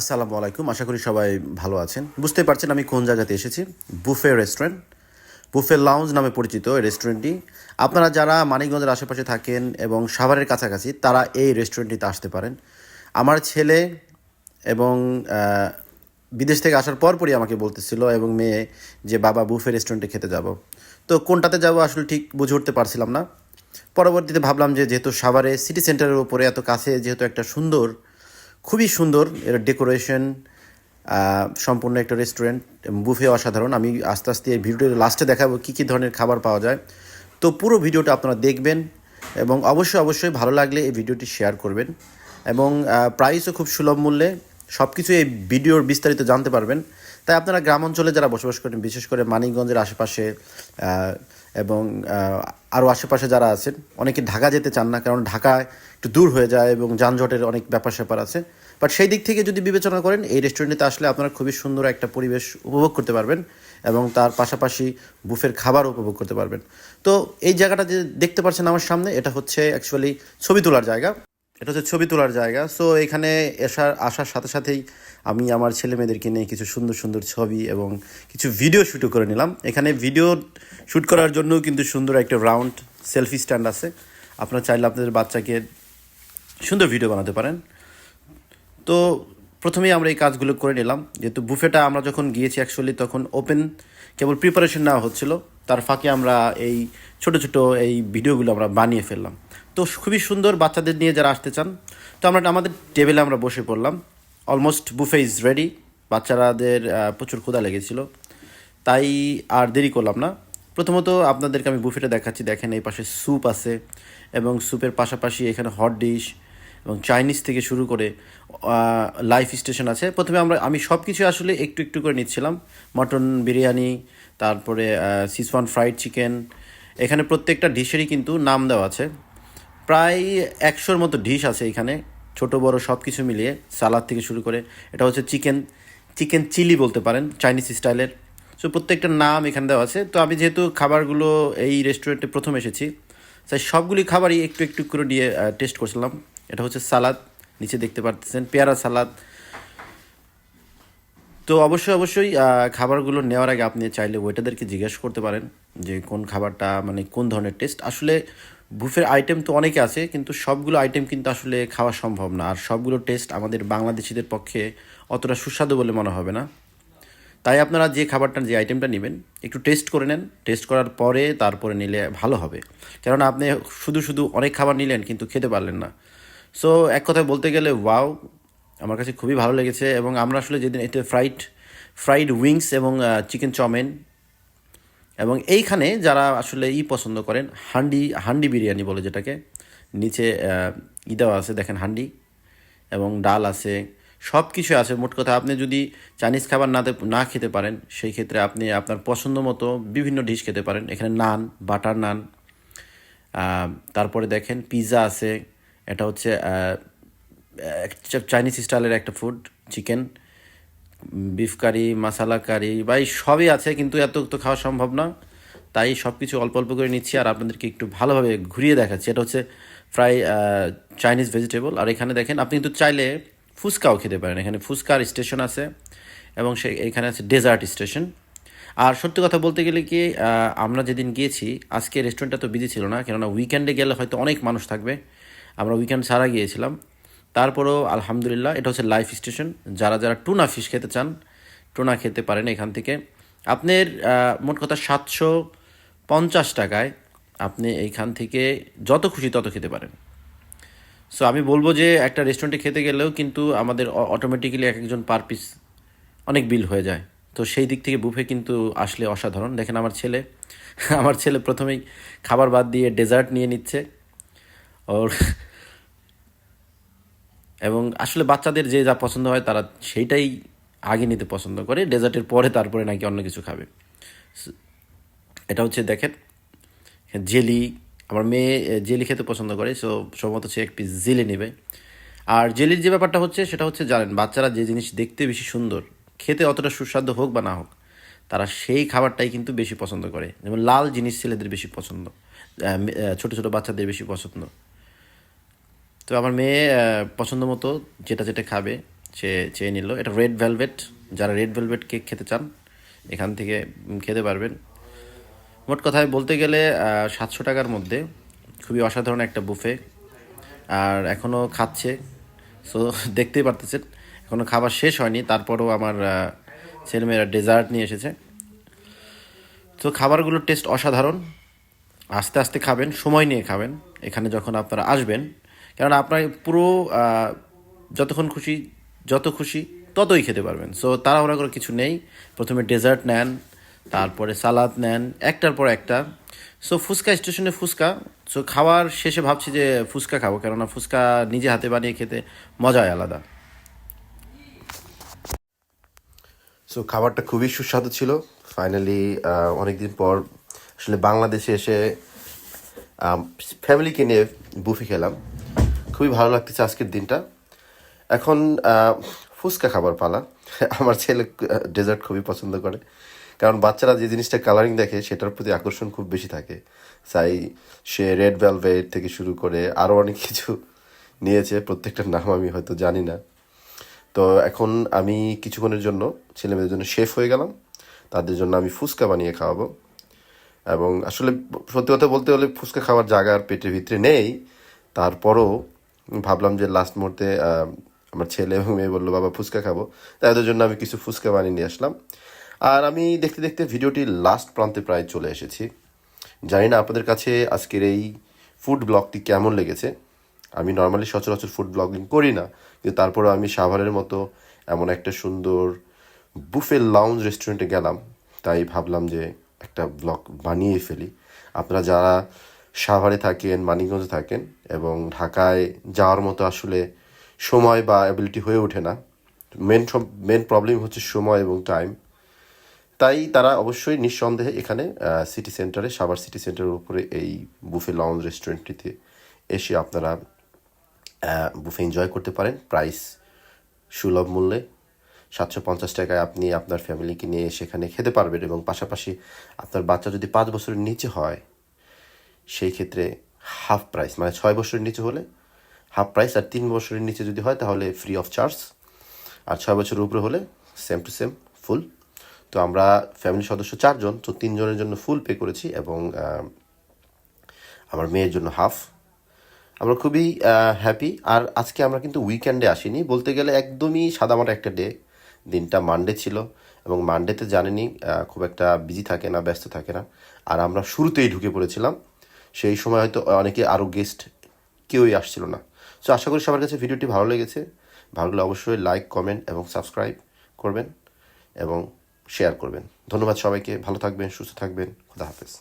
আসসালামু আলাইকুম। আশা করি সবাই ভালো আছেন। বুঝতে পারছেন আমি কোন জায়গাতে এসেছি? Buffet restaurant. বুফে লাউঞ্জ নামে পরিচিত এই রেস্টুরেন্টটি। আপনারা যারা মানিকগঞ্জের আশেপাশে থাকেন এবং সাভারের কাছাকাছি, তারা এই রেস্টুরেন্টটিতে আসতে পারেন। আমার ছেলে এবং বিদেশ থেকে আসার পরপরই আমাকে বলতেছিল এবং মেয়ে যে, বাবা, বুফে রেস্টুরেন্টে খেতে যাব। তো কোনটাতে যাব আসলে ঠিক বুঝে উঠতে পারছিলাম না। পরবর্তীতে ভাবলাম যে, যেহেতু সাভারে সিটি সেন্টারের উপরে এত কাছে, যেহেতু একটা সুন্দর খুবই সুন্দর এর ডেকোরেশন সম্পূর্ণ একটা রেস্টুরেন্ট বুফে অসাধারণ। আমি আস্তে আস্তে এই ভিডিওর লাস্টে দেখাবো কী কী ধরনের খাবার পাওয়া যায়। তো পুরো ভিডিওটা আপনারা দেখবেন এবং অবশ্যই অবশ্যই ভালো লাগলে এই ভিডিওটি শেয়ার করবেন এবং প্রাইসও খুব সুলভ মূল্যে সব কিছু এই ভিডিওর বিস্তারিত জানতে পারবেন। তাই আপনারা গ্রাম অঞ্চলে যারা বসবাস করেন, বিশেষ করে মানিকগঞ্জের আশেপাশে এবং আরও আশেপাশে যারা আছেন, অনেকে ঢাকা যেতে চান না কারণ ঢাকায় একটু দূর হয়ে যায় এবং যানজটের অনেক ব্যাপার স্যাপার আছে। বাট সেই দিক থেকে যদি বিবেচনা করেন, এই রেস্টুরেন্টে আসলে আপনারা খুবই সুন্দর একটা পরিবেশ উপভোগ করতে পারবেন এবং তার পাশাপাশি বুফের খাবার উপভোগ করতে পারবেন। তো এই জায়গাটা যে দেখতে পাচ্ছেন আমার সামনে, এটা হচ্ছে অ্যাকচুয়ালি ছবি তোলার জায়গা। এটা হচ্ছে ছবি তোলার জায়গা। সো এখানে আসার আসার সাথে সাথেই আমি আমার ছেলে মেয়েদেরকে নিয়ে কিছু সুন্দর সুন্দর ছবি এবং কিছু ভিডিও শ্যুটও করে নিলাম। এখানে ভিডিও শ্যুট করার জন্য কিন্তু সুন্দর একটা রাউন্ড সেলফি স্ট্যান্ড আছে। আপনারা চাইলে আপনাদের বাচ্চাকে সুন্দর ভিডিও বানাতে পারেন। তো প্রথমেই আমরা এই কাজগুলো করে নিলাম। যেহেতু বুফেটা আমরা যখন গিয়েছি অ্যাকচুয়ালি তখন ওপেন কেবল প্রিপারেশন নেওয়া হচ্ছিল। তার ফাঁকে আমরা এই ছোট ছোট এই ভিডিওগুলো আমরা বানিয়ে ফেললাম। তো খুবই সুন্দর বাচ্চাদের নিয়ে যারা আসতে চান, তো আমরা আমাদের টেবিলে আমরা বসে পড়লাম। অলমোস্ট বুফে ইজ রেডি বাচ্চারাদের প্রচুর ক্ষুধা লেগেছিল। তাই আর দেরি করলাম না। প্রথমত আপনাদেরকে আমি বুফেটা দেখাচ্ছি। দেখেন এই পাশে স্যুপ আছে এবং স্যুপের পাশাপাশি এখানে হট ডিশ এবং চাইনিজ থেকে শুরু করে লাইফ স্টেশন আছে। প্রথমে আমরা, আমি সব কিছু আসলে একটু একটু করে নিচ্ছিলাম। মটন বিরিয়ানি, তারপরে সিসওয়ান ফ্রাইড চিকেন এখানে প্রত্যেকটা ডিশেরই কিন্তু নাম দেওয়া আছে। প্রায় একশোর মতো ডিশ আছে এখানে, ছোট, বড় সব কিছু মিলিয়ে সালাদ থেকে শুরু করে। এটা হচ্ছে চিকেন চিকেন চিলি বলতে পারেন চাইনিজ স্টাইলের। সো প্রত্যেকটা নাম এখানে দেওয়া আছে। তো আমি যেহেতু খাবারগুলো এই রেস্টুরেন্টে প্রথম এসেছি, তাই সবগুলি খাবারই একটু একটু করে দিয়ে টেস্ট করছিলাম। এটা হচ্ছে সালাদ, নিচে দেখতে পারতেছেন, পেয়ারা সালাদ। তো অবশ্যই অবশ্যই খাবারগুলো নেওয়ার আগে আপনি চাইলে ওয়েটারদেরকে জিজ্ঞেস করতে পারেন যে কোন খাবারটা মানে কোন ধরনের টেস্ট আসলে বুফের আইটেম তো অনেকে আছে, কিন্তু সবগুলো আইটেম কিন্তু আসলে খাওয়া সম্ভব না। আর সবগুলো টেস্ট আমাদের বাংলাদেশিদের পক্ষে অতটা সুস্বাদু বলে মনে হবে না। তাই আপনারা যে খাবারটা, যে আইটেমটা নেবেন, একটু টেস্ট করে নেন। টেস্ট করার পরে তারপরে নিলে ভালো হবে। কেননা আপনি শুধু শুধু অনেক খাবার নিলেন, কিন্তু খেতে পারলেন না। সো এক কথায় বলতে গেলে ওয়াও আমার কাছে খুবই ভালো লেগেছে এবং আমরা আসলে যেদিন এতে ফ্রাইড ফ্রাইড উইংস এবং চিকেন চাউমিন এবং এইখানে যারা আসলে ই পছন্দ করেন, হান্ডি হান্ডি বিরিয়ানি বলে যেটাকে, নিচে ই দেওয়া আছে, দেখেন হান্ডি এবং ডাল আছে সব কিছু আছে। মোট কথা, আপনি যদি চাইনিজ খাবার না না খেতে পারেন, সেই ক্ষেত্রে আপনি আপনার পছন্দ মতো বিভিন্ন ডিশ খেতে পারেন। এখানে নান বাটার নান তারপরে দেখেন পিৎজা আছে। এটা হচ্ছে চাইনিজ স্টাইলের একটা ফুড চিকেন বিফ কারি মাসালা কারি বা এই সবই আছে কিন্তু এত তো খাওয়া সম্ভব না। তাই সব কিছু অল্প অল্প করে নিচ্ছি আর আপনাদেরকে একটু ভালোভাবে ঘুরিয়ে দেখাচ্ছি। এটা হচ্ছে ফ্রাই চাইনিজ ভেজিটেবল আর এখানে দেখেন, আপনি কিন্তু চাইলে ফুচকাও খেতে পারেন। এখানে ফুচকার স্টেশন আছে এবং সে, এখানে আছে ডেজার্ট স্টেশন আর সত্যি কথা বলতে গেলে কি আমরা যেদিন গিয়েছি, আজকে রেস্টুরেন্টটা তো বিজি ছিল না। কেননা উইকেন্ডে গেলে হয়তো অনেক মানুষ থাকবে। আমরা উইকেন্ড ছাড়া গিয়েছিলাম। তারপরেও আলহামদুলিল্লাহ, এটা হচ্ছে লাইফ স্টেশন যারা যারা টুনা ফিশ খেতে চান টুনা খেতে পারেন এখান থেকে। আপনার মোট কথা সাতশো পঞ্চাশ টাকায় আপনি এইখান থেকে যত খুশি তত খেতে পারেন। সো আমি বলব যে একটা রেস্টুরেন্টে খেতে গেলেও কিন্তু আমাদের অটোমেটিক্যালি এক একজন পার পিস অনেক বিল হয়ে যায়। তো সেই দিক থেকে বুফে কিন্তু আসলে অসাধারণ। দেখেন আমার ছেলে আমার ছেলে প্রথমেই খাবার বাদ দিয়ে ডেজার্ট নিয়ে নিচ্ছে। ওর এবং আসলে বাচ্চাদের যে যা পছন্দ হয় তারা সেইটাই আগে নিতে পছন্দ করে। ডেজার্টের পরে তারপরে নাকি অন্য কিছু খাবে। এটা হচ্ছে দেখেন জেলি, আমার মেয়ে জেলি খেতে পছন্দ করে, সো সম্ভবত সে এক পিস জেলি নেবে। আর জেলির যে ব্যাপারটা হচ্ছে, সেটা হচ্ছে জানেন, বাচ্চারা যে জিনিস দেখতে বেশি সুন্দর, খেতে অতটা সুস্বাদু হোক বা না হোক, তারা সেই খাবারটাই কিন্তু বেশি পছন্দ করে। যেমন লাল জিনিস ছেলেদের বেশি পছন্দ ছোট ছোট বাচ্চাদের বেশি পছন্দ। তো আমার মেয়ে পছন্দ মতো যেটা যেটা খাবে, সে চেয়ে নিল। এটা রেড ভেলভেট যারা রেড ভেলভেট কেক খেতে চান, এখান থেকে খেতে পারবেন। মোট কথায় বলতে গেলে সাতশো টাকার মধ্যে খুবই অসাধারণ একটা বুফে আর এখনও খাচ্ছে সো দেখতেই পারতেছেন। এখনও খাবার শেষ হয়নি, তারপরও আমার ছেলেমেয়েরা ডেজার্ট নিয়ে এসেছে। তো খাবারগুলোর টেস্ট অসাধারণ। আস্তে আস্তে খাবেন, সময় নিয়ে খাবেন। এখানে যখন আপনারা আসবেন কেননা আপনার পুরো যতক্ষণ খুশি, যত খুশি, ততই খেতে পারবেন। সো তাড়াহুড়া করে কিছু নেই। প্রথমে ডেজার্ট নেন, তারপরে সালাদ নেন, একটার পর একটা। সো ফুচকা স্টেশনে ফুচকা। সো খাওয়ার শেষে ভাবছি যে ফুচকা খাব, কেননা ফুচকা নিজে হাতে বানিয়ে খেতে মজাই আলাদা। সো খাবারটা খুবই সুস্বাদু ছিল। ফাইনালি অনেকদিন পর আসলে বাংলাদেশে এসে ফ্যামিলিকে নিয়ে বুফে খেলাম। খুবই ভালো লাগতেছে আজকের দিনটা। এখন ফুচকা খাবার পালা। আমার ছেলে ডেজার্ট খুবই পছন্দ করে। কারণ বাচ্চারা যে জিনিসটা কালারিং দেখে, সেটার প্রতি আকর্ষণ খুব বেশি থাকে। তাই সে রেড ভেলভেট থেকে শুরু করে আরও অনেক কিছু নিয়েছে। প্রত্যেকটার নাম আমি হয়তো জানি না। তো এখন আমি কিছুক্ষণের জন্য ছেলে মেয়েদের জন্য শেফ হয়ে গেলাম। তাদের জন্য আমি ফুচকা বানিয়ে খাওয়াবো। এবং আসলে সত্যি কথা বলতে হলে ফুচকা খাওয়ার জায়গা আর পেটের ভিতরে নেই। তারপরও ভাবলাম যে লাস্ট মুহূর্তে আমার ছেলে এবং মেয়ে বলল, বাবা, ফুচকা খাব। তাই ওদের জন্য আমি কিছু ফুচকা বানিয়ে নিয়ে আসলাম। আর আমি দেখতে দেখতে ভিডিওটি লাস্ট প্রান্তে প্রায় চলে এসেছি। জানি না আপনাদের কাছে আজকের এই ফুড ব্লগটি কেমন লেগেছে। আমি নর্মালি সচরাচর ফুড ব্লগিং করি না, কিন্তু তারপরে আমি সাভারের মতো এমন একটা সুন্দর বুফে লাউঞ্জ রেস্টুরেন্টে গেলাম। তাই ভাবলাম যে একটা ব্লগ বানিয়ে ফেলি। আপনারা যারা সাভারে থাকেন, মানিকগঞ্জে থাকেন এবং ঢাকায় যাওয়ার মতো আসলে সময় বা অ্যাবিলিটি হয়ে ওঠে না। মেন মেন প্রবলেম হচ্ছে সময় এবং টাইম তাই তারা অবশ্যই নিঃসন্দেহে এখানে সিটি সেন্টারে সাভার সিটি সেন্টারের উপরে এই বুফে লঞ্চ রেস্টুরেন্টটিতে এসে আপনারা বুফে এনজয় করতে পারেন। প্রাইস সুলভ মূল্যে সাতশো পঞ্চাশ টাকায় আপনি আপনার ফ্যামিলিকে নিয়ে সেখানে খেতে পারবেন এবং পাশাপাশি আপনার বাচ্চা যদি পাঁচ বছরের নিচে হয় সেই ক্ষেত্রে হাফ প্রাইস মানে ছয় বছরের নিচে হলে হাফ প্রাইস আর তিন বছরের নিচে যদি হয় তাহলে ফ্রি অফ চার্জ আর ছয় বছরের উপরে হলে সেম টু সেম ফুল তো আমরা ফ্যামিলি সদস্য চারজন, তো তিনজনের জন্য ফুল পে করেছি এবং আমার মেয়ের জন্য হাফ আমরা খুবই হ্যাপি আর আজকে আমরা কিন্তু উইকেন্ডে আসিনি। বলতে গেলে একদমই সাদামাটা একটা ডে দিনটা মানডে ছিল এবং মানডেতে জানেনি খুব একটা বিজি থাকে না, ব্যস্ত থাকে না। আর আমরা শুরুতেই ঢুকে পড়েছিলাম। সেই সময় হয়তো অনেকে আরও গেস্ট কেউই আসছিল না। সো আশা করি সবার কাছে ভিডিওটি ভালো লেগেছে। ভালো লাগলে অবশ্যই লাইক কমেন্ট এবং সাবস্ক্রাইব করবেন এবং শেয়ার করবেন। ধন্যবাদ সবাইকে। ভালো থাকবেন, সুস্থ থাকবেন। খুদা হাফেজ।